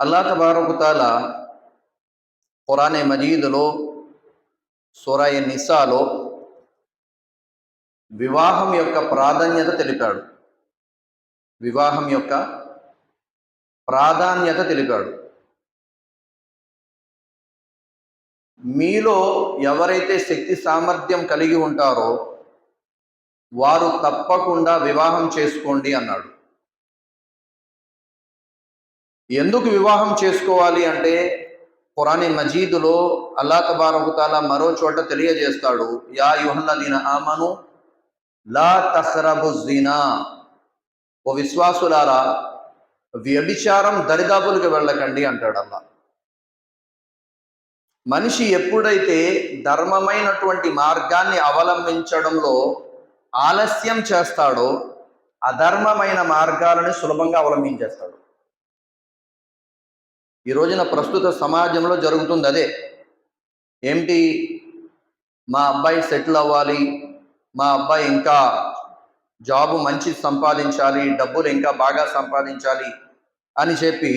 అల్లా తబారకుతాల ఖురానే మజీదులో సూరాయ నిసాలో వివాహం యొక్క ప్రాధాన్యత తెలిపాడు. వివాహం యొక్క ప్రాధాన్యత తెలిపాడు. మీలో ఎవరైతే శక్తి సామర్థ్యం కలిగి ఉంటారో వారు తప్పకుండా వివాహం చేసుకోండి అన్నాడు. ఎందుకు వివాహం చేసుకోవాలి అంటే ఖురాని మజీదులో అల్లా తబారకుతాల మరో చోట తెలియజేస్తాడు యా యుహన్నదీన ఆమను లా తహ్రబు ఓ విశ్వాసులారా వ్యభిచారం దరిదాపులకు వెళ్ళకండి అంటాడు అల్లా మనిషి ఎప్పుడైతే ధర్మమైనటువంటి మార్గాన్ని అవలంబించడంలో ఆలస్యం చేస్తాడో అధర్మమైన మార్గాలను సులభంగా అవలంబించేస్తాడు. ఈ రోజున ప్రస్తుత సమాజంలో జరుగుతుంది అదే. ఏమిటి మా అబ్బాయి సెటిల్ అవ్వాలి మా అబ్బాయి ఇంకా జాబు మంచి సంపాదించాలి డబ్బులు ఇంకా బాగా సంపాదించాలి అని చెప్పి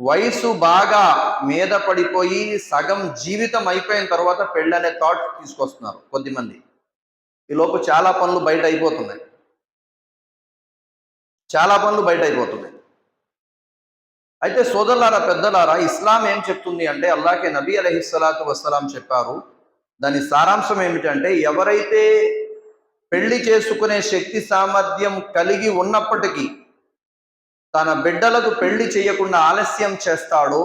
వయసు బాగా మీద పడిపోయి సగం జీవితం అయిపోయిన తర్వాత పెళ్ళనే థాట్ తీసుకొస్తున్నారు కొద్దిమంది. ఈ లోపు చాలా పనులు బయట అయిపోతున్నాయి. చాలా పనులు బయట అయిపోతున్నాయి. అయితే సోదరులారా పెద్దలారా ఇస్లాం ఏం చెప్తుంది అంటే అల్లాకే నబీ అలహిస్సలాతు వసలాం చెప్పారు. దాని సారాంశం ఏమిటంటే ఎవరైతే పెళ్ళి చేసుకునే శక్తి సామర్థ్యం కలిగి ఉన్నప్పటికీ తన బిడ్డలకు పెళ్ళి చేయకుండా ఆలస్యం చేస్తాడో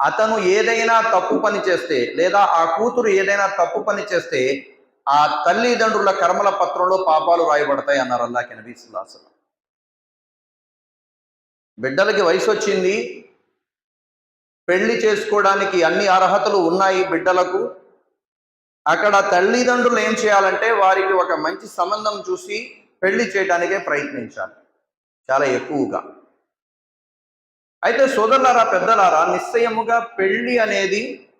అతను ఏదైనా తప్పు పని చేస్తే లేదా ఆ కూతురు ఏదైనా తప్పు పని చేస్తే ఆ తల్లిదండ్రుల కర్మల పత్రంలో పాపాలు రాయబడతాయి అన్నారు అల్లాకి నబీ సుల్లాసలం బిడ్డలకి వయసు వచ్చింది పెళ్ళి చేసుకోవడానికి అన్ని అర్హతలు ఉన్నాయి బిడ్డలకు. అక్కడ తల్లిదండ్రులు ఏం చేయాలంటే వారికి ఒక మంచి సంబంధం చూసి పెళ్ళి చేయడానికే ప్రయత్నించాలి. చాలా ఎక్కువగా. అయితే సోదరులారా పెద్దలారా నిశ్చయముగా పెళ్ళి అనేది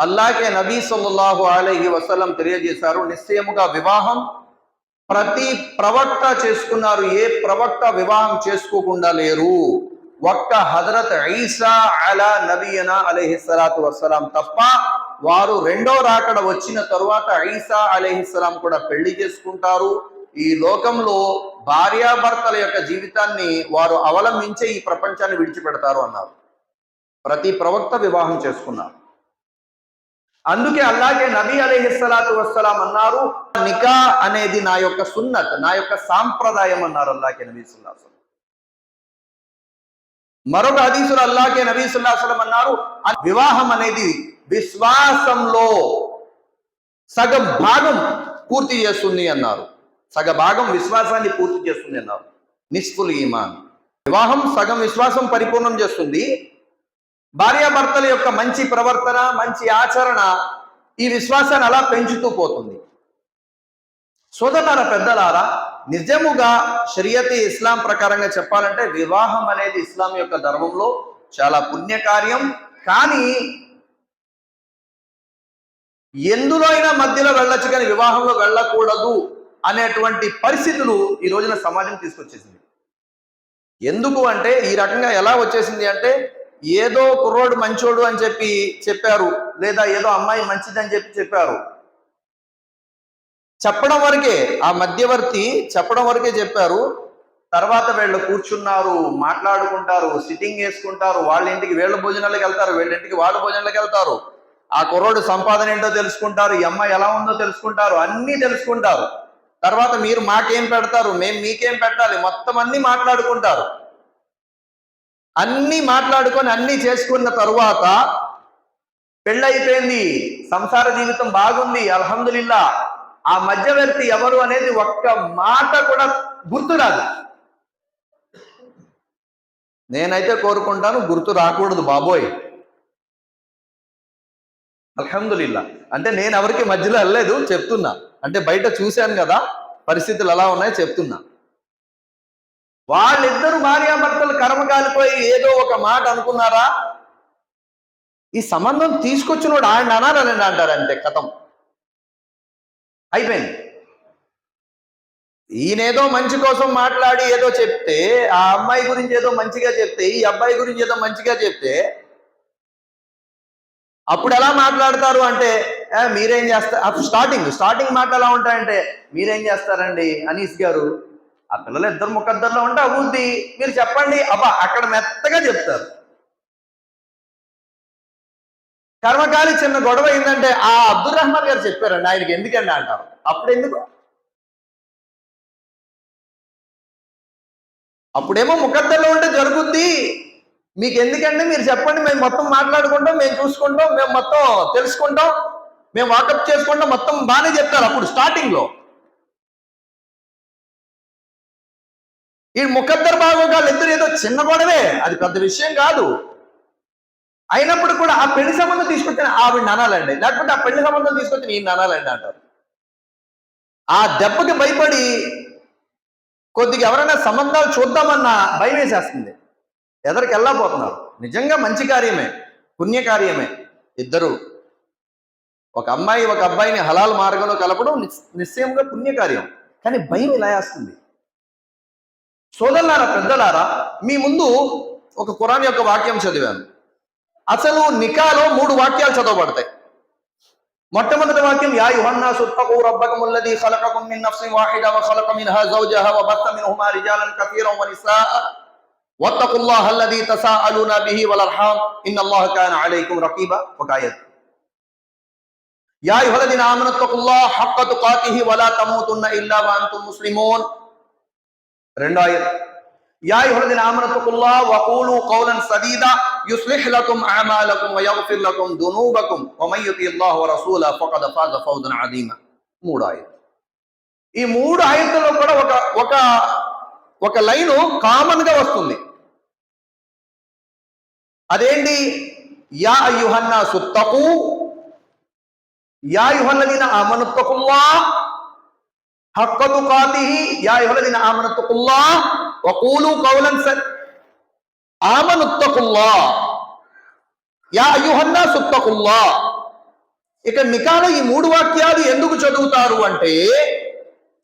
అల్లాకే నబీ సల్లాహు అలహి వసలం తెలియజేశారు. నిశ్చయముగా వివాహం ప్రతి ప్రవక్త చేసుకున్నారు ఏ ప్రవక్త వివాహం చేసుకోకుండా లేరు. ఒక్క హజరత్ ఐసా అలా నబీనా అలైహి సలాతు వసలాం తప్ప వారు రెండో రాకడ వచ్చిన తరువాత ఐసా అలైహిస్సలాం కూడా పెళ్ళి చేసుకుంటారు. ఈ లోకంలో భార్యాభర్తల యొక్క జీవితాన్ని వారు అవలంబించే ఈ ప్రపంచాన్ని విడిచిపెడతారు అన్నారు. ప్రతి ప్రవక్త వివాహం చేసుకున్నారు. అందుకే అలాగే నబీ అలీహిస్సలాతు వస్సలాం అన్నారు నికా అనేది నా యొక్క సున్నత్ నా యొక్క సాంప్రదాయం అన్నారు అల్లాకే నబీ సుల్లాసం మరొక హదీసులు అల్లాకే నబీ సుల్లాసలం అన్నారు "ఆ వివాహం అనేది విశ్వాసంలో సగం భాగం పూర్తి చేస్తుంది అన్నారు. సగ భాగం విశ్వాసాన్ని పూర్తి చేస్తుంది అన్నారు. నిస్ఫుల్ ఈమాన్. వివాహం సగం విశ్వాసం పరిపూర్ణం చేస్తుంది. భార్యాభర్తల యొక్క మంచి ప్రవర్తన మంచి ఆచరణ ఈ విశ్వాసాన్ని అలా పెంచుతూ పోతుంది. సోదరులారా పెద్దలారా నిజముగా షరియతి ఇస్లాం ప్రకారంగా చెప్పాలంటే వివాహం అనేది ఇస్లాం యొక్క ధర్మంలో చాలా పుణ్యకార్యం. కానీ ఎందులో అయినా మధ్యలో వెళ్ళొచ్చు కానీ వివాహంలో వెళ్ళకూడదు అనేటువంటి పరిస్థితులు ఈ రోజున సమాజం తీసుకొచ్చేసింది. ఎందుకు అంటే ఈ రకంగా ఎలా వచ్చేసింది అంటే ఏదో కుర్రోడు మంచోడు అని చెప్పి చెప్పారు లేదా ఏదో అమ్మాయి మంచిదని చెప్పి చెప్పారు. చెప్పడం వరకే ఆ మధ్యవర్తి చెప్పడం వరకే చెప్పారు. తర్వాత వీళ్ళు కూర్చున్నారు మాట్లాడుకుంటారు సిట్టింగ్ వేసుకుంటారు వాళ్ళ ఇంటికి వీళ్ళ భోజనాలకు వెళ్తారు వీళ్ళ ఇంటికి వాళ్ళ భోజనాలకు వెళ్తారు. ఆ కుర్రోడు సంపాదన ఏంటో తెలుసుకుంటారు ఈ అమ్మాయి ఎలా ఉందో తెలుసుకుంటారు అన్నీ తెలుసుకుంటారు. తర్వాత మీరు మాకేం పెడతారు మేము మీకేం పెట్టాలి మొత్తం అన్ని మాట్లాడుకుంటారు. అన్ని మాట్లాడుకొని అన్ని చేసుకున్న తరువాత పెళ్ళైపోయింది సంసార జీవితం బాగుంది అల్హమ్దులిల్లా ఆ మధ్యవర్తి ఎవరు అనేది ఒక్క మాట కూడా గుర్తురాదు నేనైతే కోరుకుంటాను గుర్తు రాకూడదు బాబోయ్. అల్హమ్దులిల్లా అంటే నేను ఎవరికి మధ్యలో వెళ్ళలేదు చెప్తున్నా. అంటే బయట చూశాను కదా పరిస్థితులు ఎలా ఉన్నాయో చెప్తున్నా. వాళ్ళిద్దరు భార్యాభర్తలు కర్మకాలిపోయి ఏదో ఒక మాట అనుకున్నారా? ఈ సంబంధం తీసుకొచ్చినోడు ఆయన అనాలని అంటారంటే కథం. అయిపోయింది. ఈయనేదో మంచి కోసం మాట్లాడి ఏదో చెప్తే ఆ అమ్మాయి గురించి ఏదో మంచిగా చెప్తే ఈ అబ్బాయి గురించి ఏదో మంచిగా చెప్తే అప్పుడు ఎలా మాట్లాడతారు అంటే మీరేం చేస్తారు అప్పుడు స్టార్టింగ్ స్టార్టింగ్ మాటలు ఎలా ఉంటాయంటే మీరేం చేస్తారండి? అనీస్ గారు ఆ పిల్లలు ఇద్దరు ముఖద్దరులో ఉంటే అవుద్ది. మీరు చెప్పండి. అబ్బా అక్కడ మెత్తగా చెప్తారు. కర్మకాలి చిన్న గొడవ ఏంటంటే ఆ అబ్దుల్ రహమాన్ గారు చెప్పారండి. ఆయనకి ఎందుకండి అంటారు? అప్పుడు ఎందుకు అప్పుడేమో ముఖద్దలో ఉంటే జరుగుద్ది. మీకు ఎందుకండి మీరు చెప్పండి. మేము మొత్తం మాట్లాడుకుంటాం మేము చూసుకుంటాం మేము మొత్తం తెలుసుకుంటాం మేము వాకప్ చేసుకుంటాం మొత్తం బాగానే చెప్తారు అప్పుడు స్టార్టింగ్లో. ఈ ముఖద్దరు బాగోగాలు ఇద్దరు ఏదో చిన్న గొడవే. అది పెద్ద విషయం కాదు. అయినప్పుడు కూడా ఆ పెళ్ళి సంబంధం తీసుకొచ్చిన ఆవిడ అనాలండి లేకపోతే ఆ పెళ్ళి సంబంధం తీసుకొచ్చిన ఈయన అనాలండి అంటారు. ఆ దెబ్బకి భయపడి కొద్దిగా ఎవరైనా సంబంధాలు చూద్దామన్నా భయం వేసేస్తుంది. ఎదరికి వెళ్ళకపోతున్నారు నిజంగా మంచి కార్యమే. పుణ్యకార్యమే ఇద్దరు ఒక అమ్మాయి ఒక అబ్బాయిని హలాల్ మార్గంలో కలపడం నిశ్చయంగా పుణ్యకార్యం కానీ భయం ఇలా వేస్తుంది. సోదరులారా పెద్దలారా మీ ముందు ఒక ఖురాన్ యొక్క వాక్యం చదివాను. అసలు నికాలో మూడు వాక్యాలు చదవబడతాయి. మొట్టమొదటి వాక్యం యా యుహన్నా సుత్తకు రబ్బకం ఉన్నది ఖలకకుం మిన్ నఫ్సిన్ వాహిద వ ఖలక మిన్హా జౌజహ వ బత్త మిన్హుమా రిజాలన్ కతీరం వ నిసాఅ వత్తకుల్లాహ అల్లదీ తసాఅలూన బిహి వల్ అర్హామ్. ఇన్నల్లాహ కాన అలైకుం రకీబా. ఒక ఆయత్. యా అయ్యుహల్లదీన ఆమను తకుల్లాహ హక్క తుకాతిహి వలా తమూతున్న ఇల్లా వ అంతుం ముస్లిమూన్. రెండో ఆయత్ యా అయ్యుహల్లదీన ఆమను తకుల్లాహ వ ఖూలు కౌలన్ సదీదా يصلح لكم أعمالكم ويغفر لكم ذنوبكم ومن يطع الله ورسوله فقد فاز فوزا عظيما మూడు ఆయత ఈ మూడు ఆయతల్లో కూడా ఒక ఒక ఒక లైను కామన్ గా వస్తుంది అదేంటి యా అయ్యుహన్నా సుత్తకు యా యుహల్లదీన ఆమనుత్తకుల్లా హక్కతు కాతిహి యా యుహల్లదీన ఆమనుత్తకుల్లా వకూలు కౌలన్ సర్ ఆమనుత్తకుల్లా యా అయ్యుహన్నా సుత్తకుల్లా ఇక నికాలో ఈ మూడు వాక్యాలు ఎందుకు చదువుతారు అంటే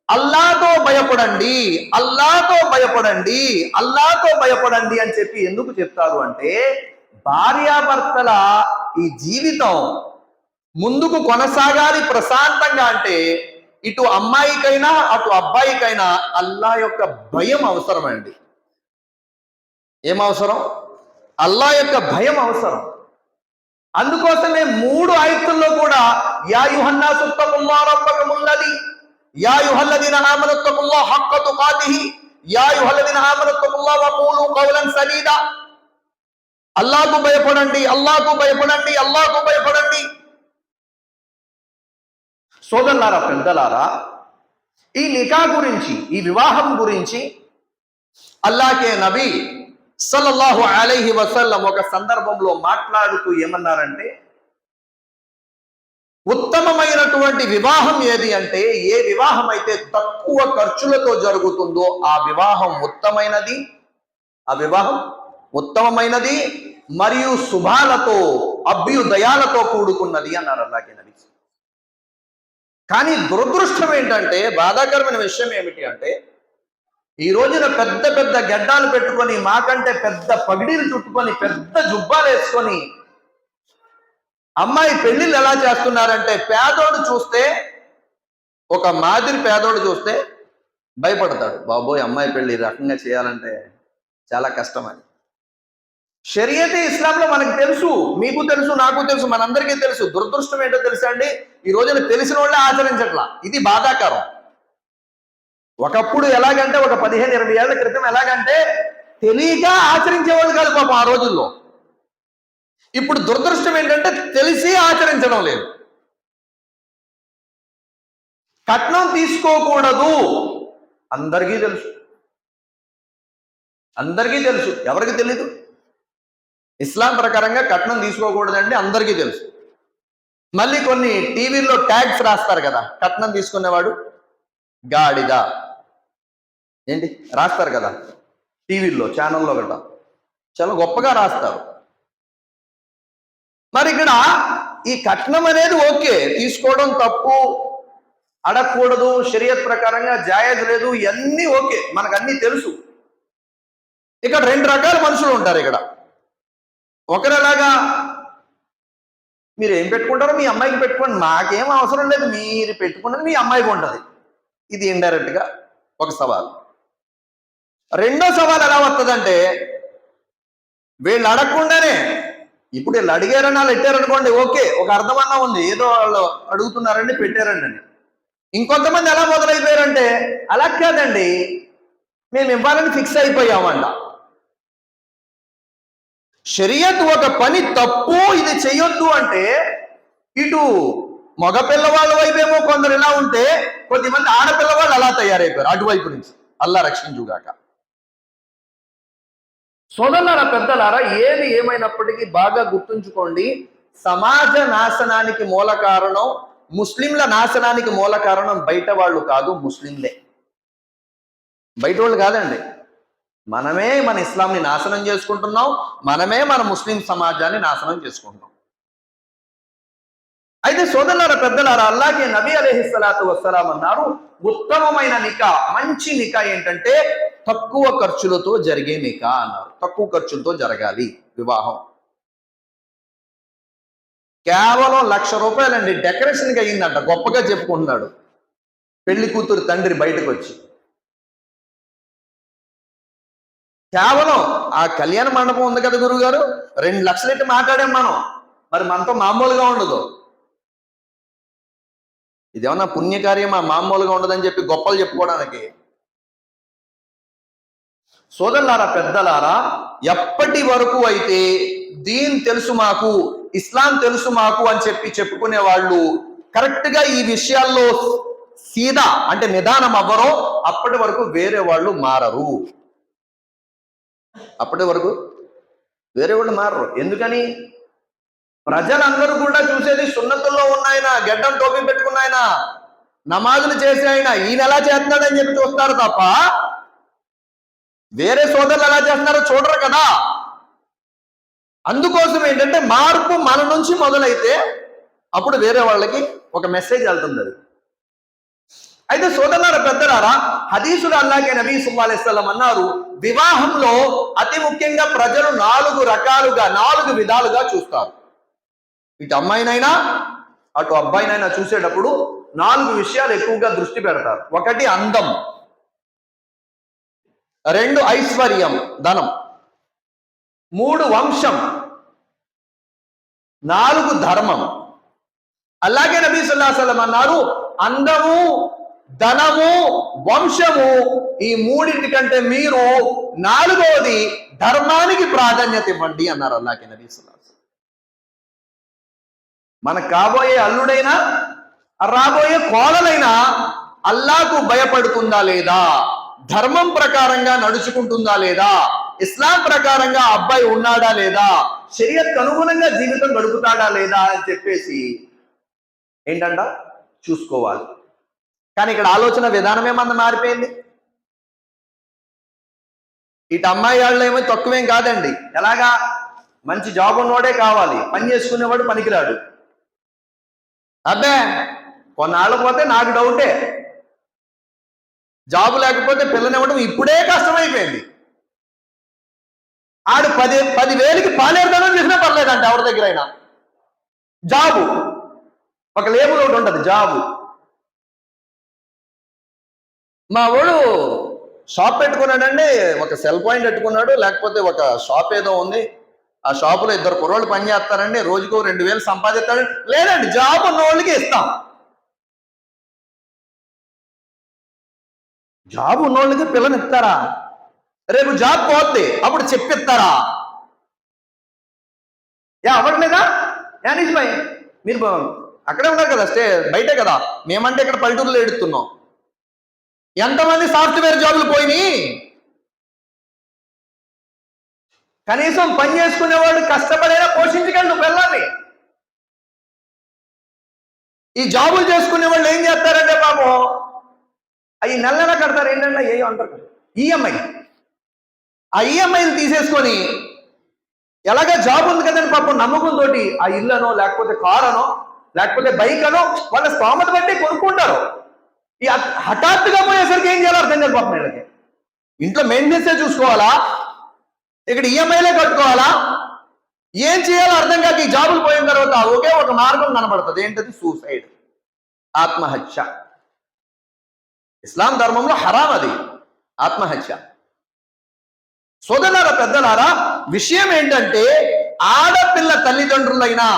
అల్లాతో భయపడండి అల్లాతో భయపడండి అల్లాతో భయపడండి అని చెప్పి ఎందుకు చెప్తారు అంటే భార్యాభర్తల ఈ జీవితం ముందుకు కొనసాగాలి ప్రశాంతంగా అంటే ఇటు అమ్మాయికైనా అటు అబ్బాయికైనా అల్లా యొక్క భయం అవసరమండి. ఏం అవసరం? అల్లా యొక్క భయం అవసరం. అందుకోసమే మూడు ఆయుక్తుల్లో కూడా యా యుహన్నా సుత్తకుల్లా రబ్బకమున్నది యా యుహల్లదీన ఆమనత్తకుల్లా హక్క తుకాతిహి యా యుహల్లదీన ఆమనత్తకుల్లా వకూలు కౌలన్ సదీదా అల్లాకు భయపడండి అల్లాకు భయపడండి అల్లాకు భయపడండి. సోదరులారా పెద్దలారా ఈ నికా గురించి ఈ వివాహం గురించి అల్లాకే నబీ సల్లల్లాహు అలైహి వసల్లం ఒక సందర్భంలో మాట్లాడుతూ ఏమన్నారంటే ఉత్తమమైనటువంటి వివాహం ఏది అంటే ఏ వివాహం అయితే తక్కువ ఖర్చులతో జరుగుతుందో ఆ వివాహం ఉత్తమైనది ఆ వివాహం ఉత్తమమైనది మరియు శుభాలతో అభ్యుదయాలతో కూడుకున్నది అన్నారు అలాగే కానీ దురదృష్టం ఏంటంటే బాధాకరమైన విషయం ఏమిటి అంటే ఈ రోజున పెద్ద పెద్ద గడ్డాలు పెట్టుకొని మాకంటే పెద్ద పగిడీలు చుట్టుకొని పెద్ద జుబ్బాలు వేసుకొని అమ్మాయి పెళ్ళిళ్ళు ఎలా చేస్తున్నారంటే పేదోడు చూస్తే ఒక మాదిరి పేదోడు చూస్తే భయపడతాడు. బాబోయ్ అమ్మాయి పెళ్ళి ఈ రకంగా చేయాలంటే చాలా కష్టం అని షరియతే ఇస్లాంలో మనకు తెలుసు మీకు తెలుసు నాకు తెలుసు మనందరికీ తెలుసు. దురదృష్టం ఏంటో తెలుసా అండి? ఈ రోజున తెలిసిన వాళ్ళే ఆచరించట్లా. ఇది బాధాకరం. ఒకప్పుడు ఎలాగంటే ఒక పదిహేను ఇరవై ఏళ్ళ క్రితం ఎలాగంటే తెలియక ఆచరించేవాళ్ళు కాదు పాపం ఆ రోజుల్లో. ఇప్పుడు దురదృష్టం ఏంటంటే తెలిసి ఆచరించడం లేదు. కట్నం తీసుకోకూడదు. అందరికీ తెలుసు. అందరికీ తెలుసు. ఎవరికి తెలీదు? ఇస్లాం ప్రకారంగా కట్నం తీసుకోకూడదండి అందరికీ తెలుసు. మళ్ళీ కొన్ని టీవీల్లో ట్యాగ్స్ రాస్తారు కదా కట్నం తీసుకునేవాడు గాడిద. ఏంటి? రాస్తారు కదా టీవీల్లో ఛానల్లో గట్రా. చాలా గొప్పగా రాస్తారు. మరి ఇక్కడ ఈ కట్నం అనేది ఓకే తీసుకోవడం తప్పు అడగకూడదు షరియత్ ప్రకారంగా జాయజ్ లేదు ఇవన్నీ ఓకే మనకు అన్నీ తెలుసు. ఇక్కడ రెండు రకాల మనుషులు ఉంటారు ఇక్కడ. ఒకరిలాగా మీరు ఏం పెట్టుకుంటారో మీ అమ్మాయికి పెట్టుకోండి. మాకేం అవసరం లేదు. మీరు పెట్టుకున్నది మీ అమ్మాయికి ఉంటుంది. ఇది ఇండైరెక్ట్గా ఒక సవాల్. రెండో సవాల్ ఎలా వస్తుందంటే వీళ్ళు అడగకుండానే ఇప్పుడు వీళ్ళు అడిగారని వాళ్ళు పెట్టారనుకోండి ఓకే ఒక అర్థమన్నా ఉంది. ఏదో వాళ్ళు అడుగుతున్నారండి పెట్టారండి అని. ఇంకొంతమంది ఎలా మొదలైపోయారంటే అలా కాదండి మేము ఇవ్వాలని ఫిక్స్ అయిపోయామంట. షరియత్ ఒక పని తప్పు ఇది చేయొద్దు అంటే ఇటు మగ పిల్లవాళ్ళ వైపేమో కొందరు ఇలా ఉంటే కొద్దిమంది ఆడపిల్లవాళ్ళు అలా తయారైపోయారు అటువైపు నుంచి. అల్లా రక్షించుగాక సోదరులారా పెద్దలారా ఏది ఏమైనప్పటికీ బాగా గుర్తుంచుకోండి. సమాజ నాశనానికి మూల కారణం ముస్లింల నాశనానికి మూల కారణం బయట వాళ్ళు కాదు ముస్లింలే. బయట వాళ్ళు కాదండి. మనమే మన ఇస్లాంని నాశనం చేసుకుంటున్నాం. మనమే మన ముస్లిం సమాజాన్ని నాశనం చేసుకుంటున్నాం. అయితే సోదరుల పెద్దలారా అల్లాగే నబీ అలహిస్సలాతు వస్సలాం అన్నారు ఉత్తమమైన నికా మంచి నికా ఏంటంటే తక్కువ ఖర్చులతో జరిగే నికా అన్నారు. తక్కువ ఖర్చులతో జరగాలి వివాహం. కేవలం లక్ష రూపాయలండి డెకరేషన్కి అయ్యిందంట గొప్పగా చెప్పుకుంటున్నాడు. పెళ్ళి కూతురు తండ్రి బయటకు వచ్చి కేవలం ఆ కళ్యాణ మండపం ఉంది కదా గురువుగారు? రెండు లక్షలు ఎట్టి మాట్లాడాం మనం. మరి మనతో మామూలుగా ఉండదు. ఇదేమన్నా పుణ్యకార్యమా? మామూలుగా ఉండదని చెప్పి గొప్పలు చెప్పుకోవడానికి. సోదరులారా పెద్దలారా ఎప్పటి వరకు అయితే దీన్ తెలుసు మాకు ఇస్లాం తెలుసు మాకు అని చెప్పి చెప్పుకునే వాళ్ళు కరెక్ట్గా ఈ విషయాల్లో సీదా అంటే నిదానం అవ్వరో అప్పటి వరకు వేరే వాళ్ళు మారరు. అప్పటి వరకు వేరే వాళ్ళు మారరు. ఎందుకని? ప్రజలందరూ కూడా చూసేది సున్నతుల్లో ఉన్నాయన గెడ్డం టోపీ పెట్టుకున్నాయన నమాజులు చేసే ఆయన ఈయన ఎలా చేస్తున్నాడని చెప్పి చూస్తారు తప్ప వేరే సోదరులు ఎలా చేస్తున్నారో చూడరు కదా. అందుకోసం ఏంటంటే మార్పు మన నుంచి మొదలైతే అప్పుడు వేరే వాళ్ళకి ఒక మెసేజ్ వెళ్తుంది అది. అయితే సోదరులారా పెద్దలారా హదీసులు అల్లాగే నబీ సుల్లాస్లం అన్నారు వివాహంలో అతి ముఖ్యంగా ప్రజలు నాలుగు రకాలుగా నాలుగు విధాలుగా చూస్తారు. ఇటు అమ్మాయినైనా అటు అబ్బాయినైనా చూసేటప్పుడు నాలుగు విషయాలు ఎక్కువగా దృష్టి పెడతారు. ఒకటి అందం రెండు ఐశ్వర్యం ధనం మూడు వంశం నాలుగు ధర్మం. అలాగే నబీ సుల్లాసలం అన్నారు అందము ధనము వంశము ఈ మూడింటి కంటే మీరు నాలుగవది ధర్మానికి ప్రాధాన్యత ఇవ్వండి అన్నారు అల్లాకే నబీ మనకు కాబోయే అల్లుడైనా రాబోయే కోడలైనా అల్లాకు భయపడుతుందా లేదా? ధర్మం ప్రకారంగా నడుచుకుంటుందా లేదా? ఇస్లాం ప్రకారంగా అబ్బాయి ఉన్నాడా లేదా? శరీరకు అనుగుణంగా జీవితం గడుపుతాడా లేదా అని చెప్పేసి ఏంటంట? చూసుకోవాలి. కానీ ఇక్కడ ఆలోచన విధానమే మన మారిపోయింది? ఇటు అమ్మాయి వాళ్ళు ఏమో తక్కువేం కాదండి. ఎలాగా? మంచి జాబ్ ఉన్నవాడే కావాలి. పని చేసుకునేవాడు పనికిరాడు. అబ్బే కొన్నాళ్ళు పోతే నాకు డౌటే. జాబ్ లేకపోతే పిల్లనివ్వడం ఇప్పుడే కష్టమైపోయింది. ఆడు పది పది వేలకి పాలేరుదనం చేసినా పర్లేదంట ఎవరి దగ్గర అయినా జాబు. ఒక లేబుల్ ఒకటి ఉంటుంది జాబు. మా వాడు షాప్ పెట్టుకున్నాడండి. ఒక సెల్ పాయింట్ పెట్టుకున్నాడు. లేకపోతే ఒక షాప్ ఏదో ఉంది. ఆ షాపులో ఇద్దరు కుర్రోళ్ళు పని చేస్తారండి. రోజుకు రెండు వేలు సంపాదిస్తాడు. లేదండి జాబ్ ఉన్న వాళ్ళకి ఇస్తాం. జాబ్ ఉన్నోళ్ళకి పిల్లని ఇస్తారా? రేపు జాబ్ పోద్ది. అప్పుడు చెప్పిస్తారా? యా అవ్వట్లేదా యానీష్ భాయ్ మీరు అక్కడే ఉన్నారు కదా స్టే బయటే కదా. మేమంటే ఇక్కడ పల్లెటూరులో ఎడుతున్నాం ఎంతమంది సాఫ్ట్వేర్ జాబులు పోయినాయి? కనీసం పని చేసుకునేవాడు కష్టపడైనా పోషించగలడు వెళ్ళాలి ఈ జాబులు చేసుకునే వాళ్ళు ఏం చేస్తారంటే పాపం అవి నెల నెల కడతారు? ఏంటంటే ఏ అంటారు ఈఎంఐ. ఆ ఈఎంఐని తీసేసుకొని ఎలాగ జాబ్ ఉంది కదండి పాపం నమ్మకంతో ఆ ఇల్లనో లేకపోతే కార్ అనో లేకపోతే బైక్ అనో వాళ్ళ స్తోమత బట్టి కొనుక్కుంటారు. ఈ హఠాత్తుగా పోయేసరికి ఏం చేయాలో అర్థం కాదు పాపం వీళ్ళకి. ఇంట్లో మెయింటెనెన్సే చూసుకోవాలా? ఇక్కడ ఈఎంఐలే కట్టుకోవాలా? ఏం చేయాలో అర్థం కాక ఈ జాబులు పోయిన తర్వాత ఒకే ఒక మార్గం కనబడుతుంది. ఏంటది? సూసైడ్ ఆత్మహత్య. ఇస్లాం ధర్మంలో హరాం అది. ఆత్మహత్య. సోదరులారా పెద్దలారా విషయం ఏంటంటే ఆడపిల్ల తల్లిదండ్రులైనా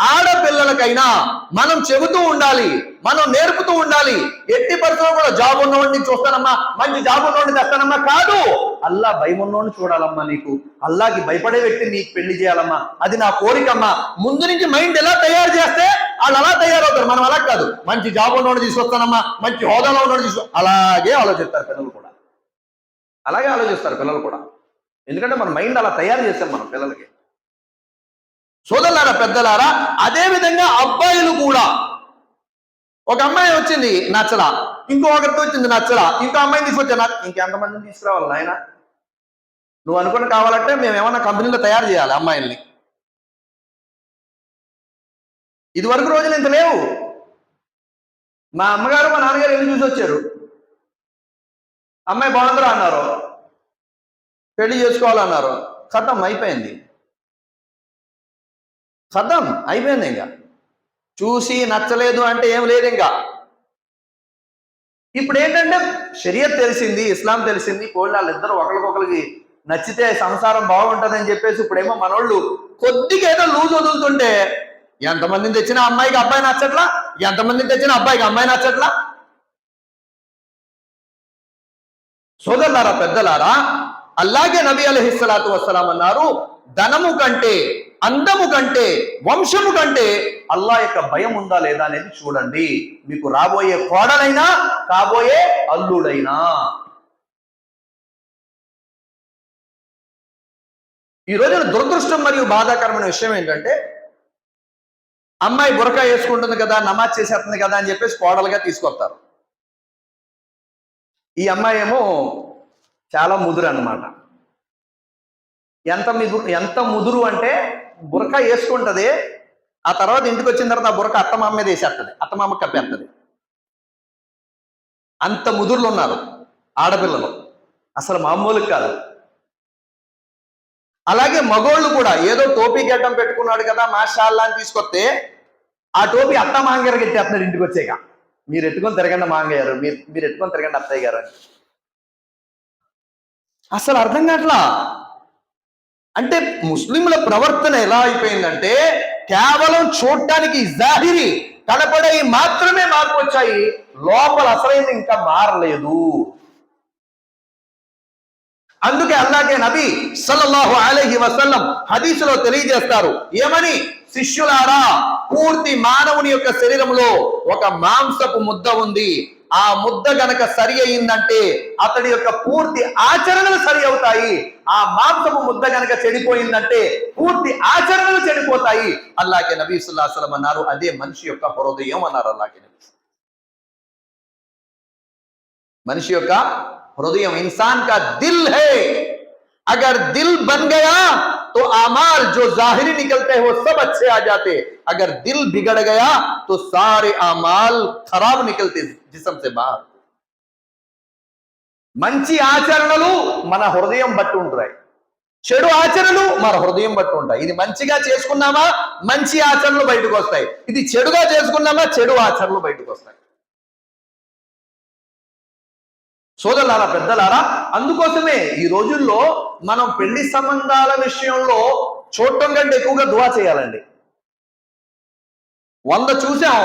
ఆడపిల్లలకైనా మనం చెబుతూ ఉండాలి మనం నేర్పుతూ ఉండాలి. ఎట్టి పరిస్థితుల్లో కూడా జాబ్ ఉన్నవాడిని చూస్తానమ్మా మంచి జాబ్ ఉన్నవాడిని తెస్తానమ్మా కాదు. అల్లా భయం ఉన్నోడిని చూడాలమ్మా నీకు. అల్లాకి భయపడే వ్యక్తి నీకు పెళ్ళి చేయాలమ్మా. అది నా కోరికమ్మా. ముందు నుంచి మైండ్ ఎలా తయారు చేస్తే వాళ్ళు అలా తయారవుతారు. మనం అలా కాదు. మంచి జాబ్ ఉన్నోడిని తీసుకొస్తానమ్మా మంచి హోదాలో ఉన్నోడిని తీసుకొ అలాగే ఆలోచిస్తారు పిల్లలు కూడా. అలాగే ఆలోచిస్తారు పిల్లలు కూడా. ఎందుకంటే మన మైండ్ అలా తయారు చేస్తాం మనం పిల్లలకి. సోదరులారా పెద్దలారా అదే విధంగా అబ్బాయిలు కూడా. ఒక అమ్మాయి వచ్చింది నచ్చలా ఇంకో ఒకరితో వచ్చింది నచ్చలా ఇంకో అమ్మాయిని తీసుకొచ్చా ఇంకెంతమందిని తీసుకురావాలి నాయన? నువ్వు అనుకుని కావాలంటే మేము ఏమన్నా కంపెనీలో తయారు చేయాలి అమ్మాయిల్ని. ఇది వరకు రోజులు ఇంత లేవు. మా అమ్మగారు మా నాన్నగారు వెళ్ళి చూసి వచ్చారు. అమ్మాయి బాగుందిరా అన్నారు. పెళ్ళి చేసుకోవాలన్నారు. కథం అయిపోయింది. ఖతం అయిపోయింది ఇంకా. చూసి నచ్చలేదు అంటే ఏం లేదు ఇంకా. ఇప్పుడు ఏంటంటే షరియత్ తెలిసింది ఇస్లాం తెలిసింది కోళ్ళు వాళ్ళిద్దరు ఒకరికొకరికి నచ్చితే సంసారం బాగుంటుందని చెప్పేసి ఇప్పుడేమో మనోళ్ళు కొద్దిగా ఏదో లూజ్ వదులుతుంటే ఎంతమందిని తెచ్చినా అమ్మాయికి అబ్బాయి నచ్చట్లా? ఎంతమందిని తెచ్చినా అబ్బాయికి అమ్మాయి నచ్చట్లా? సోదరులారా పెద్దలారా అలాగే నబీ అలహిస్సలాతు వసలాం అన్నారు ధనము కంటే అందము కంటే వంశము కంటే అల్లా యొక్క భయం ఉందా లేదా అనేది చూడండి. మీకు రాబోయే కోడలైనా కాబోయే అల్లుడైనా. ఈ రోజున దురదృష్టం మరియు బాధాకరమైన విషయం ఏంటంటే అమ్మాయి బురకా వేసుకుంటుంది కదా నమాజ్ చేసేస్తుంది కదా అని చెప్పేసి కోడలుగా తీసుకొస్తారు. ఈ అమ్మాయి ఏమో చాలా ముదురు అనమాట ఎంత ముదురు ఎంత ముదురు అంటే బురక వేసుకుంటది. ఆ తర్వాత ఇంటికి వచ్చిన తర్వాత ఆ బురక అత్తమామ మీద వేసేస్తుంది అత్తమామ కప్పేస్తుంది అంత ముదుర్లు ఉన్నారు ఆడపిల్లలు. అసలు మామూలు కాదు. అలాగే మగోళ్ళు కూడా ఏదో టోపీ గడ్డం పెట్టుకున్నాడు కదా మాషాల్లా అని తీసుకొస్తే ఆ టోపీ అత్త మాంగారు ఎత్తేస్తున్నాడు ఇంటికి వచ్చాక. మీరు ఎట్టుకొని తిరగండి మాంగయ్యారు మీరు మీరు ఎట్టుకొని తిరగండి అత్తయ్య గారు అని. అసలు అర్థం కావట్లా? అంటే ముస్లింల ప్రవర్తన ఎలా అయిపోయిందంటే కేవలం చూడటానికి జాహిరి కనపడే మాత్రమే మార్పు వచ్చాయి. లోపల అసలైంది ఇంకా మారలేదు. అందుకే అల్లాగే నబి సల్లల్లాహు అలైహి వసల్లం హదీసులో తెలియజేస్తారు ఏమని? శిష్యులారా పూర్తి మానవుని యొక్క శరీరంలో ఒక మాంసపు ముద్ద ఉంది. ఆ ముద్ద గనక సరి అయిందంటే అతడి యొక్క పూర్తి ఆచరణలు సరి అవుతాయి. ఆ మాంసపు ముద్ద గనక చెడిపోయిందంటే పూర్తి ఆచరణలు చెడిపోతాయి. అల్లాకే నబీ సుల్లాసలం అన్నారు అదే మనిషి యొక్క హృదయం అన్నారు అల్లాకే నబీ. మనిషి యొక్క హృదయం ఇన్సాన్ కా దిల్ హే. అగర్ దిల్ బన్ గయా तो अमाल जो जाहिरी निकलते हैं वो सब अच्छे आ जाते अगर दिल बिगड़ गया तो सारे अमाल खराब निकलते जिसम से बाहर మంచి ఆచరణలు మన హృదయం బట్టి ఉంటాయి చెడు ఆచరణలు మన హృదయం బట్టి ఉంటాయి ఇది మంచిగా చేసుకున్నామా మంచి ఆచరణలు బయటకు వస్తాయి ఇది చెడుగా చేసుకున్నామా చెడు ఆచరణలు బయటకు వస్తాయి సోదరులారా పెద్దలారా అందుకోసమే ఈ రోజుల్లో మనం పెళ్ళి సంబంధాల విషయంలో చూడటం కంటే ఎక్కువగా దువా చేయాలండి. వంద చూసాం.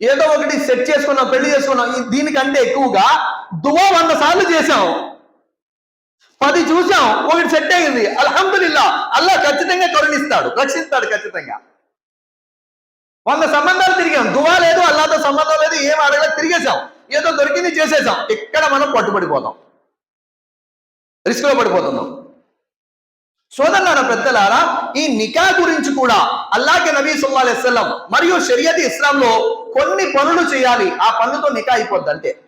ఏదో ఒకటి సెట్ చేసుకున్నాం పెళ్ళి చేసుకున్నాం దీనికంటే ఎక్కువగా దువా వంద సార్లు చేసాం పది చూసాం ఒకటి సెట్ అయింది. అల్హమ్దుల్లా అల్లా ఖచ్చితంగా కరుణిస్తాడు రక్షిస్తాడు ఖచ్చితంగా. వంద సంబంధాలు తిరిగాం. దువా లేదు అల్లాతో సంబంధం లేదు ఏం అడగలేదు తిరిగేసాం ఏదో దొరికింది చేసేసాం. ఇక్కడ మనం పట్టుబడిపోతాం. రిస్క్లో పడిపోతున్నాం. సోదరులారా పెద్దలారా ఈ నికా గురించి కూడా అల్లాకి నబీ సుల్లా అలైస్లం మరియు షరియత్ ఇస్లాంలో కొన్ని పనులు చేయాలి. ఆ పనులతో నికా అయిపోద్ది అంతే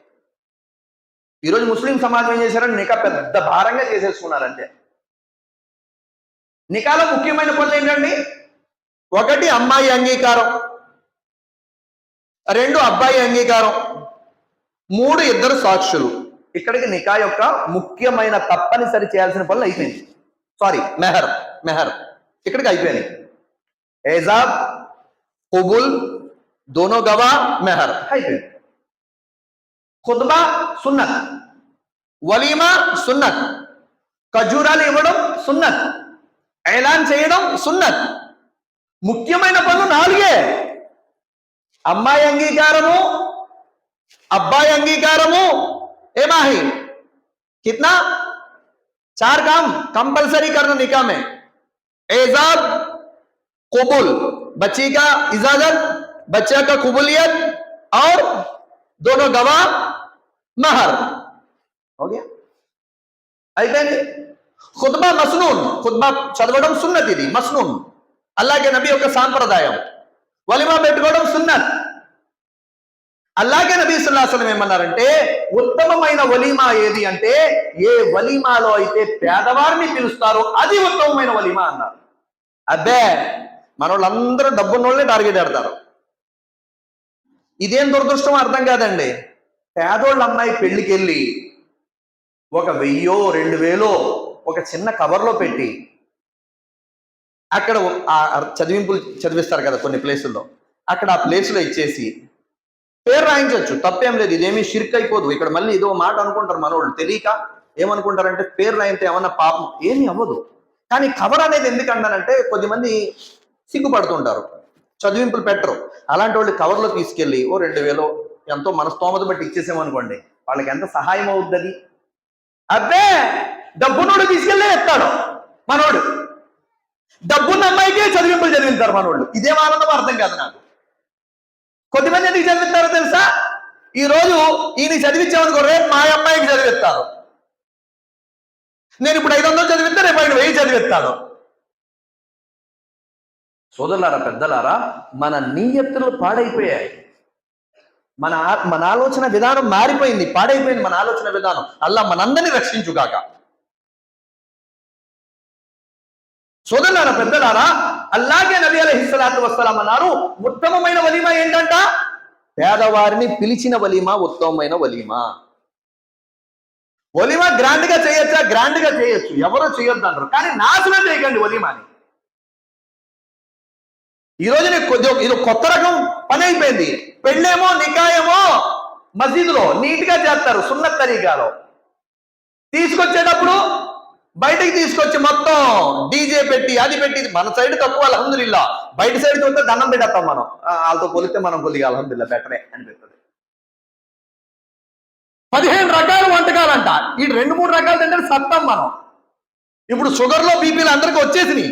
ఈరోజు ముస్లిం సమాజం ఏం చేశారని నికా పెద్ద భారంగా చేసేసుకున్నారంటే. నికాలో ముఖ్యమైన పనులు ఏంటండి? ఒకటి అమ్మాయి అంగీకారం. రెండు అబ్బాయి అంగీకారం. మూడు ఇద్దరు సాక్షులు. ఇక్కడికి నికా యొక్క ముఖ్యమైన తప్పనిసరి చేయాల్సిన పనులు అయిపోయింది సారీ మెహర్ మెహర్. ఇక్కడికి అయిపోయినాయి. ఏజాబ్ కుబుల్ దోనో గవా మెహర్. అయిపోయింది. ఖుద్బా సున్నత్. వలీమా సున్నత్. ఖజూరాలు ఇవ్వడం సున్నత్. ఐలాన్ చేయడం సున్నత్. ముఖ్యమైన పనులు నాలుగే. అమ్మాయి అంగీకారము ابائی అంగీకారము ఏమాహి کتنا؟ چار کام، کمپلسری کرنا نکاح میں۔ اعزاب قبول، بچی کا اجازت، بچہ کا قبولیت، اور دونوں گواہ، مہر۔ ہو گیا؟ అయిపోయింది ఖుత్బా మస్నూన్ ఖుత్బా చదవడం సున్నత్ ఇది మస్నూన్ అల్లాగే నబీ యొక్క సాంప్రదాయం వలిమా పెట్టుకోవడం సున్నత్ అలాగే నబీ సుల్లాసలం ఏమన్నారంటే ఉత్తమమైన వలీమా ఏది అంటే ఏ వలీమాలో అయితే పేదవారిని పిలుస్తారో అది ఉత్తమమైన వలీమా అన్నారు. అబ్బే మన వాళ్ళందరూ డబ్బున్నోళ్ళే టార్గెట్ ఆడతారు ఇదేం దురదృష్టం అర్థం కాదండి. పేదోళ్ళ అమ్మాయి పెళ్ళికి వెళ్ళి ఒక వెయ్యో రెండు వేలో ఒక చిన్న కవర్లో పెట్టి అక్కడ చదివింపులు చదివిస్తారు కదా కొన్ని ప్లేసుల్లో అక్కడ ఆ ప్లేసులో ఇచ్చేసి పేరు రాయించవచ్చు తప్పేం లేదు ఇదేమీ షిర్క్ అయిపోదు ఇక్కడ మళ్ళీ ఇదో మాట అనుకుంటారు మనోళ్ళు తెలియక ఏమనుకుంటారంటే పేరు రాయితే ఏమన్నా పాపం ఏమీ అవ్వదు. కానీ కవర్ అనేది ఎందుకు అన్నానంటే కొద్దిమంది సిగ్గుపడుతుంటారు చదివింపులు పెట్టరు. అలాంటి వాళ్ళు కవర్లో తీసుకెళ్ళి ఓ రెండు వేలో ఎంతో మన స్తోమత బట్టి ఇచ్చేసామనుకోండి వాళ్ళకి ఎంత సహాయం అవుద్ది అది? అబ్బే డబ్బునోడు తీసుకెళ్ళే ఎత్తాడు మనోడు. డబ్బున్న అమ్మాయికే చదివింపులు చదివింటారు మనోళ్ళు. ఇదేం ఆనందం అర్థం కాదు నాకు. కొద్దిమంది ఎందుకు చదివిస్తారో తెలుసా? ఈ రోజు ఈయన చదివించామనుకో రేపు మా అమ్మాయికి చదివిస్తారు నేను ఇప్పుడు ఐదు వందలు చదివిస్తే రేపు ఆయన వెయ్యి చదివిస్తాను సోదరులారా పెద్దలారా మన నీయత్తులు పాడైపోయాయి. మన మన ఆలోచన విధానం మారిపోయింది పాడైపోయింది మన ఆలోచన విధానం. అల్లా మనందరినీ రక్షించుగాక. సోదరులారా పెద్దలారా అలాగే నబీ అలహిస్సలాతు వస్సలాం అన్నారు ఉత్తమమైన వలీమ ఏంటంట? పేదవారిని పిలిచిన వలీమ ఉత్తమమైన వలీమ. వలీమా గ్రాండ్గా చేయొచ్చా? గ్రాండ్గా చేయొచ్చు. ఎవరో చేయొద్దు అంటారు కానీ నాశనం చేయకండి వలీమాని. ఈ రోజు నీకు కొద్ది ఇది కొత్త రకం పని అయిపోయింది. పెళ్ళేమో నికాయేమో మసీదులో నీట్గా చేస్తారు సున్న తరీకాలో. తీసుకొచ్చేటప్పుడు బయటికి తీసుకొచ్చి మొత్తం డీజే పెట్టి అది పెట్టి మన సైడ్ తక్కువ అల్హమ్దుల్లా బయట సైడ్ చూస్తే దండం పెట్టేస్తాం మనం. వాళ్ళతో కొలిస్తే మనం కొద్దిగా అల్హమ్దుల్లా బెటరే అనిపిస్తుంది. పదిహేను రకాల వంటకాలంట. ఈ రెండు మూడు రకాలు తింటే సత్తాం మనం. ఇప్పుడు షుగర్లో బీపీలు అందరికి వచ్చేసినాయి.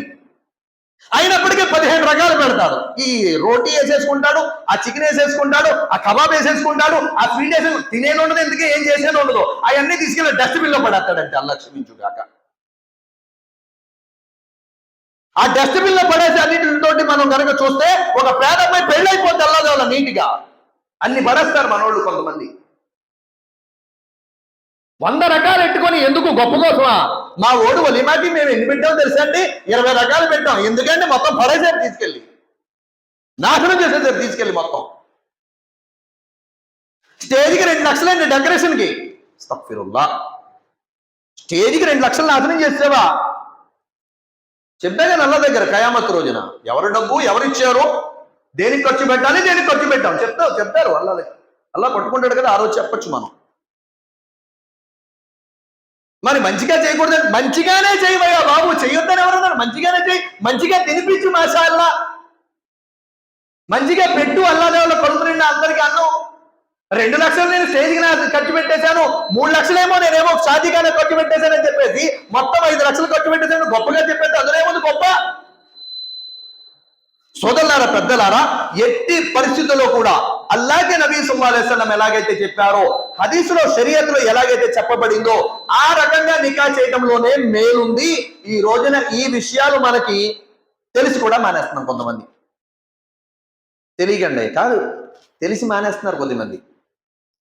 అయినప్పటికీ పదిహేను రకాలు పెడతాడు ఈ రోటీ వేసేసుకుంటాడు ఆ చికెన్ వేసేసుకుంటాడు ఆ కబాబ్ వేసేసుకుంటాడు ఆ స్వీట్ వేసేసు తినేది ఉండదు ఎందుకే? ఏం చేసేది ఉండదు అవన్నీ తీసుకెళ్ళి డస్ట్బిన్లో పడేస్తాడంటే అల్లా క్షమించుగాక ఆ డస్ట్బిన్లో పడేసి అన్నింటితోటి మనం కనుక చూస్తే ఒక పేదమ్మాయి పెళ్ళైపోతే అల్లాదేవాళ్ళ నీట్గా. అన్ని పడేస్తారు మనోళ్ళు కొంతమంది. వంద రకాలు పెట్టుకొని ఎందుకు గొప్ప కోసమా మా ఓడు ఒలిమాకి మేము ఎన్ని పెట్టామో తెలుసా అండి? ఇరవై రకాలు పెట్టాం. ఎందుకంటే మొత్తం పడేసారు తీసుకెళ్ళి. నాశనం చేసేసారు తీసుకెళ్ళి మొత్తం. స్టేజ్కి రెండు లక్షలండి డెకరేషన్కి. స్తఫిరుల్లా స్టేజ్కి రెండు లక్షలు నాశనం చేసేవా? చెప్పాగా నల్ల దగ్గర కయామత్ రోజున. ఎవరు డబ్బు ఎవరిచ్చారు దేనికి ఖర్చు పెట్టాలి దేనికి ఖర్చు పెట్టాం చెప్తా చెప్తారు అల్లా అల్లా పట్టుకుంటాడు కదా ఆ రోజు చెప్పొచ్చు మనం. మరి మంచిగా చేయకూడదు మంచిగానే చేయవయ్యా బాబు చెయ్యొద్దని ఎవరన్నారు మంచిగానే చేయి మంచిగా తినిపించు మాషాల్లా. మంచిగా పెట్టు అల్లాదేవుల కడుపు నిండా అందరికీ అన్నం. రెండు లక్షలు నేను స్టేజ్కి నా ఖర్చు పెట్టేశాను మూడు లక్షలేమో నేనేమో షాదీగానే ఖర్చు పెట్టేశానని చెప్పేసి మొత్తం ఐదు లక్షలు ఖర్చు పెట్టేశాను గొప్పగా చెప్పేసి అందులోముంది గొప్ప? సోదరులారా పెద్దలారా ఎట్టి పరిస్థితుల్లో కూడా అల్లాగే నబీ సుల్లాహం ఎలాగైతే చెప్పారో హదీసులో షరియత్లో ఎలాగైతే చెప్పబడిందో ఆ రకంగా నికా చేయడంలోనే మేలుంది. ఈ రోజున ఈ విషయాలు మనకి తెలిసి కూడా మానేస్తున్నాం కొంతమంది. తెలియకండి కాదు. తెలిసి మానేస్తున్నారు కొద్దిమంది.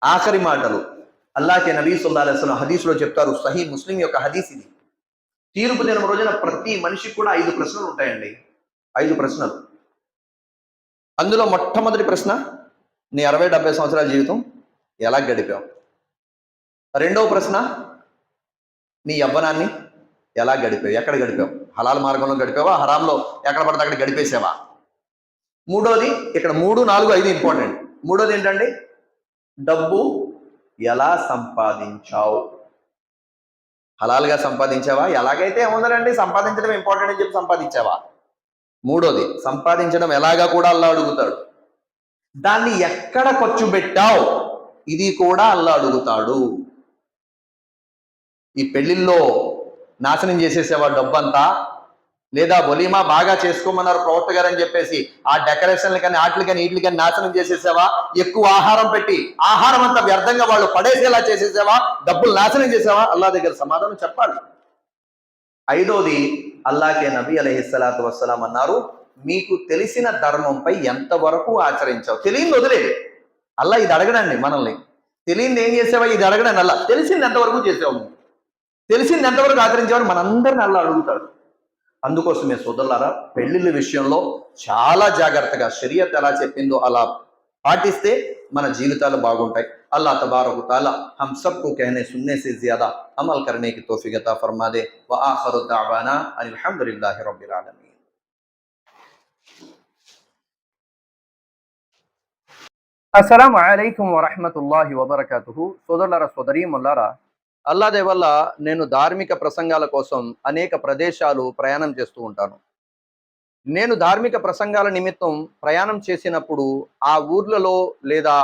ఆఖరి మాటలు. అల్లాకే నబీ సుల్లాహం హదీసులో చెప్తారు సహీ ముస్లిం యొక్క హదీస్ ఇది. తీర్పు దినం రోజున ప్రతి మనిషికి కూడా ఐదు ప్రశ్నలు ఉంటాయండి. ఐదు ప్రశ్నలు. అందులో మొట్టమొదటి ప్రశ్న నీ అరవై డెబ్బై సంవత్సరాల జీవితం ఎలా గడిపావు? రెండవ ప్రశ్న నీ యవ్వనాన్ని ఎలా గడిపావు? ఎక్కడ గడిపావు? హలాల్ మార్గంలో గడిపావా? హరాంలో ఎక్కడ పడితే అక్కడ గడిపేసావా? మూడోది ఇక్కడ మూడు నాలుగు ఐదు ఇంపార్టెంట్ మూడోది ఏంటండి? డబ్బు ఎలా సంపాదించావు? హలాల్గా సంపాదించావా? ఎలాగైతే ఏముందండి సంపాదించడం ఇంపార్టెంట్ అని చెప్పి సంపాదించావా? మూడోది సంపాదించడం ఎలాగా కూడా అల్లా అడుగుతాడు. దాన్ని ఎక్కడ ఖర్చు పెట్టావు? ఇది కూడా అల్లా అడుగుతాడు. ఈ పెళ్ళిల్లో నాశనం చేసేసేవా డబ్బంతా? లేదా బొలీమా బాగా చేసుకోమన్నారు ప్రవక్త గారు అని చెప్పేసి ఆ డెకరేషన్లు కానీ ఆటలు కానీ వీటికి కానీ నాశనం చేసేసావా? ఎక్కువ ఆహారం పెట్టి ఆహారం అంతా వ్యర్థంగా వాళ్ళు పడేసేలా చేసేసావా? డబ్బులు నాశనం చేసావా? అల్లా దగ్గర సమాధానం చెప్పాలి. ఐదోది అల్లాకే నబీ అలహిస్సలాతు వస్సలాం అన్నారు మీకు తెలిసిన ధర్మంపై ఎంతవరకు ఆచరించావు? తెలియదు వదిలేదు అల్లా ఇది అడగడండి మనల్ని. తెలియంది ఏం చేసావా? ఇది అడగడండి అల్లా. తెలిసింది ఎంతవరకు చేసావు? తెలిసింది ఎంతవరకు ఆచరించావని మనందరిని అల్లా అడుగుతాడు. అందుకోసమే సోదరులారా పెళ్లిళ్ళ విషయంలో చాలా జాగ్రత్తగా శరీరత్ ఎలా చెప్పిందో అలా పాటిస్తే మన జీవితాలు బాగుంటాయి అల్లా తబారకు తాలా హమ్ సబ్కు కహనే సున్నే సే జ్యాదా అమల్ కరణేకి తోఫిగత ఫర్మాదే వ ఆఖరు దావానా అని అల్హమ్దులిల్లాహి రబ్బిల్ ఆలమీన్ అల్లాదే వల్ల నేను ధార్మిక ప్రసంగాల కోసం అనేక ప్రదేశాలు ప్రయాణం చేస్తూ ఉంటాను. నేను ధార్మిక ప్రసంగాల నిమిత్తం ప్రయాణం చేసినప్పుడు ఆ ఊర్లలో లేదా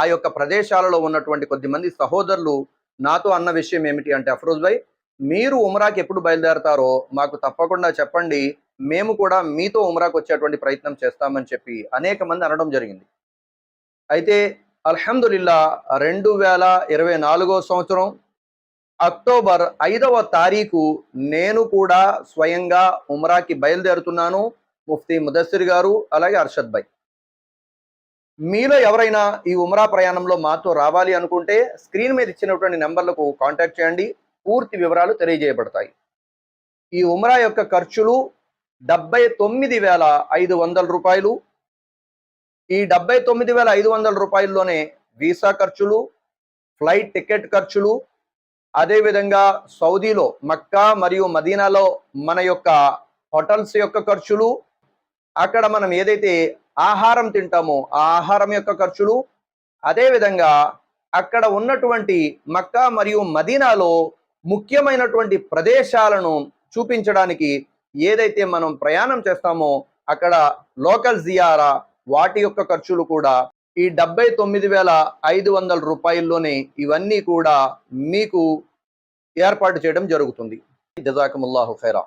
ఆ యొక్క ప్రదేశాలలో ఉన్నటువంటి కొద్దిమంది సహోదరులు నాతో అన్న విషయం ఏమిటి అంటే అఫ్రోజ్ భాయ్ మీరు ఉమ్రాకి ఎప్పుడు బయలుదేరతారో మాకు తప్పకుండా చెప్పండి. మేము కూడా మీతో ఉమ్రాకి వచ్చేటువంటి ప్రయత్నం చేస్తామని చెప్పి అనేక మంది అనడం జరిగింది. అయితే అల్హమ్దుల్లా రెండు వేల ఇరవై నాలుగో సంవత్సరం అక్టోబర్ ఐదవ తారీఖు నేను కూడా స్వయంగా ఉమ్రాకి బయలుదేరుతున్నాను ముఫ్తీ ముదస్సిర్ గారు అలాగే అర్షద్ భాయ్. మీలో ఎవరైనా ఈ ఉమ్రా ప్రయాణంలో మాతో రావాలి అనుకుంటే స్క్రీన్ మీద ఇచ్చినటువంటి నెంబర్లకు కాంటాక్ట్ చేయండి పూర్తి వివరాలు తెలియజేయబడతాయి. ఈ ఉమ్రా యొక్క ఖర్చులు డెబ్బై తొమ్మిది వేల ఐదు వందల రూపాయలు. ఈ డెబ్బై తొమ్మిది వేల ఐదు వందల రూపాయల్లోనే వీసా ఖర్చులు ఫ్లైట్ టికెట్ ఖర్చులు అదేవిధంగా సౌదీలో మక్కా మరియు మదీనాలో మన యొక్క హోటల్స్ యొక్క ఖర్చులు అక్కడ మనం ఏదైతే ఆహారం తింటామో ఆ ఆహారం యొక్క ఖర్చులు అదేవిధంగా అక్కడ ఉన్నటువంటి మక్కా మరియు మదీనాలో ముఖ్యమైనటువంటి ప్రదేశాలను చూపించడానికి ఏదైతే మనం ప్రయాణం చేస్తామో అక్కడ లోకల్ జియారా వాటి యొక్క ఖర్చులు కూడా ఈ డెబ్బై తొమ్మిది వేల ఐదు వందల రూపాయల్లోనే ఇవన్నీ కూడా మీకు ఏర్పాటు చేయడం జరుగుతుంది. జజాకముల్లాహు ఖైరా.